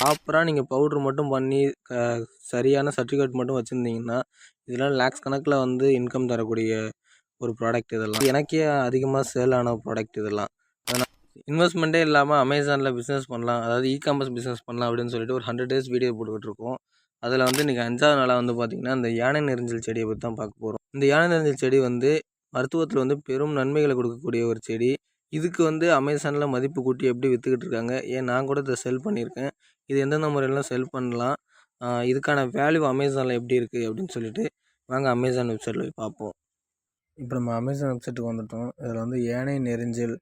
ப்ராப்பராக நீங்கள் பவுட்ரு மட்டும் பண்ணி க சரியான சர்டிஃபிகேட் மட்டும் வச்சுருந்தீங்கன்னா இதெல்லாம் லேக்ஸ் கணக்கில் வந்து இன்கம் தரக்கூடிய ஒரு ப்ராடக்ட் இதெல்லாம். எனக்கே அதிகமாக சேல் ஆன ப்ராடக்ட் இதெல்லாம். அதனால் இன்வெஸ்ட்மெண்ட்டே இல்லாமல் அமேசானில் பிஸ்னஸ் பண்ணலாம் அதாவது இ காமர்ஸ் பிஸ்னஸ் பண்ணலாம் அப்படின்னு சொல்லிட்டு ஒரு ஹண்ட்ரட் டேஸ் வீடியோ போட்டுக்கிட்டு இருக்கோம். அதில் வந்து இன்றைக்கி அஞ்சாவது நாளாக வந்து பார்த்திங்கன்னா இந்த யானை நெரிஞ்சல் செடியை பற்றி தான் பார்க்க போகிறோம் இந்த யானை நெரிஞ்சல் செடி வந்து மருத்துவத்தில் வந்து பெரும் நன்மைகளை கொடுக்கக்கூடிய ஒரு செடி. இதுக்கு வந்து அமேசானில் மதிப்பு கூட்டி எப்படி விற்றுக்கிட்டு இருக்காங்க? ஏன் நான் கூட இதை செல் பண்ணியிருக்கேன். இது எந்தெந்த முறையிலாம் செல் பண்ணலாம் இதுக்கான வேல்யூ அமேசானில் எப்படி இருக்குது அப்படின்னு சொல்லிட்டு வாங்க அமேசான் வெப்சைட்டில் போய் பார்ப்போம். இப்போ நம்ம அமேசான் வெப்சைட்டுக்கு வந்துட்டோம். இதில் வந்து ஏனை நெரிஞ்சல்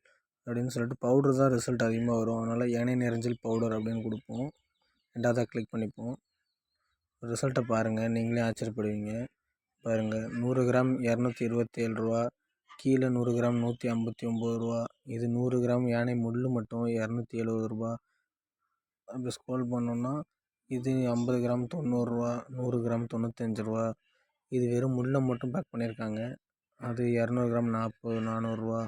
அப்படின்னு சொல்லிட்டு பவுடர் தான் ரிசல்ட் அதிகமாக வரும். அதனால் ஏனை நெறிஞ்சல் பவுடர் அப்படின்னு கொடுப்போம். ரெண்டாவதாக கிளிக் பண்ணிப்போம். ரிசல்ட்டை பாருங்கள் நீங்களே ஆச்சரியப்படுவீங்க. பாருங்கள் நூறு கிராம் இரநூத்தி இருபத்தேழு ரூபா கீழே நூறு கிராம் நூற்றி ஐம்பத்தி ஒம்பது ரூபா இது நூறு கிராம் யானை முள் மட்டும் இரநூத்தி எழுபது ரூபா அப்படி ஸ்க்ரோல் பண்ணோன்னா இது ஐம்பது கிராம் தொண்ணூறுரூவா நூறு கிராம் தொண்ணூத்தஞ்சு ரூபா. இது வெறும் முள்ளை மட்டும் பேக் பண்ணியிருக்காங்க அது இரநூறு கிராம் நாற்பது நானூறுரூவா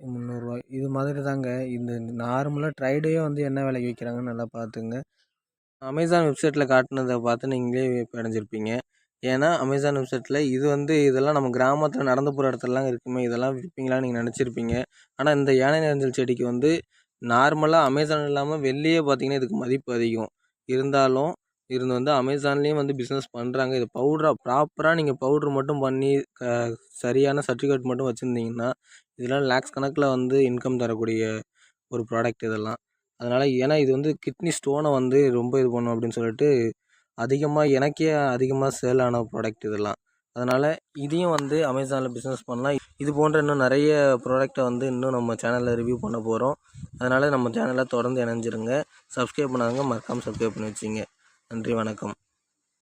முந்நூறுரூவா இது மாதிரி தாங்க. இந்த நார்மலாக ட்ரைடே வந்து என்ன விலைக்கு விற்கிறாங்கன்னு நல்லா பார்த்துங்க. அமேசான் வெப்சைட்டில் காட்டினதை பார்த்து நீங்களே அடைஞ்சிருப்பீங்க. ஏன்னா அமேசான் வெப்சைட்டில் இது வந்து இதெல்லாம் நம்ம கிராமத்தில் நடந்து போகிற இடத்துலலாம் இருக்குமே இதெல்லாம் விற்பீங்களான்னு நீங்கள் நினச்சிருப்பீங்க. ஆனால் இந்த யானை நெரிஞ்சல் செடிக்கு வந்து நார்மலாக அமேசான் இல்லாமல் வெளியே பார்த்தீங்கன்னா இதுக்கு மதிப்பு அதிகம். இருந்தாலும் இருந்து வந்து அமேசான்லேயும் வந்து பிஸ்னஸ் பண்ணுறாங்க இது பவுட்ரா ப்ராப்பராக நீங்கள் பவுட்ரு மட்டும் பண்ணி க சரியான சர்டிஃபிகேட் மட்டும் வச்சுருந்தீங்கன்னா இதெல்லாம் லேக்ஸ் கணக்கில் வந்து இன்கம் தரக்கூடிய ஒரு ப்ராடக்ட் இதெல்லாம். அதனால் ஏன்னா இது வந்து கிட்னி ஸ்டோனை வந்து ரொம்ப இது பண்ணும் அப்படின்னு சொல்லிட்டு அதிகமாக எனக்கே அதிகமாக சேல் ஆன ப்ராடக்ட் இதெல்லாம். அதனால் இதையும் வந்து அமேசானில் பிஸ்னஸ் பண்ணலாம். இது போன்ற இன்னும் நிறைய ப்ராடக்ட்டை வந்து இன்னும் நம்ம சேனலில் ரிவ்யூ பண்ண போகிறோம் அதனால் நம்ம சேனலை தொடர்ந்து இணைஞ்சிருங்க. சப்ஸ்கிரைப் பண்ணாதவங்க மறக்காமல் சப்ஸ்கிரைப் பண்ணி வச்சுங்க நன்றி வணக்கம்.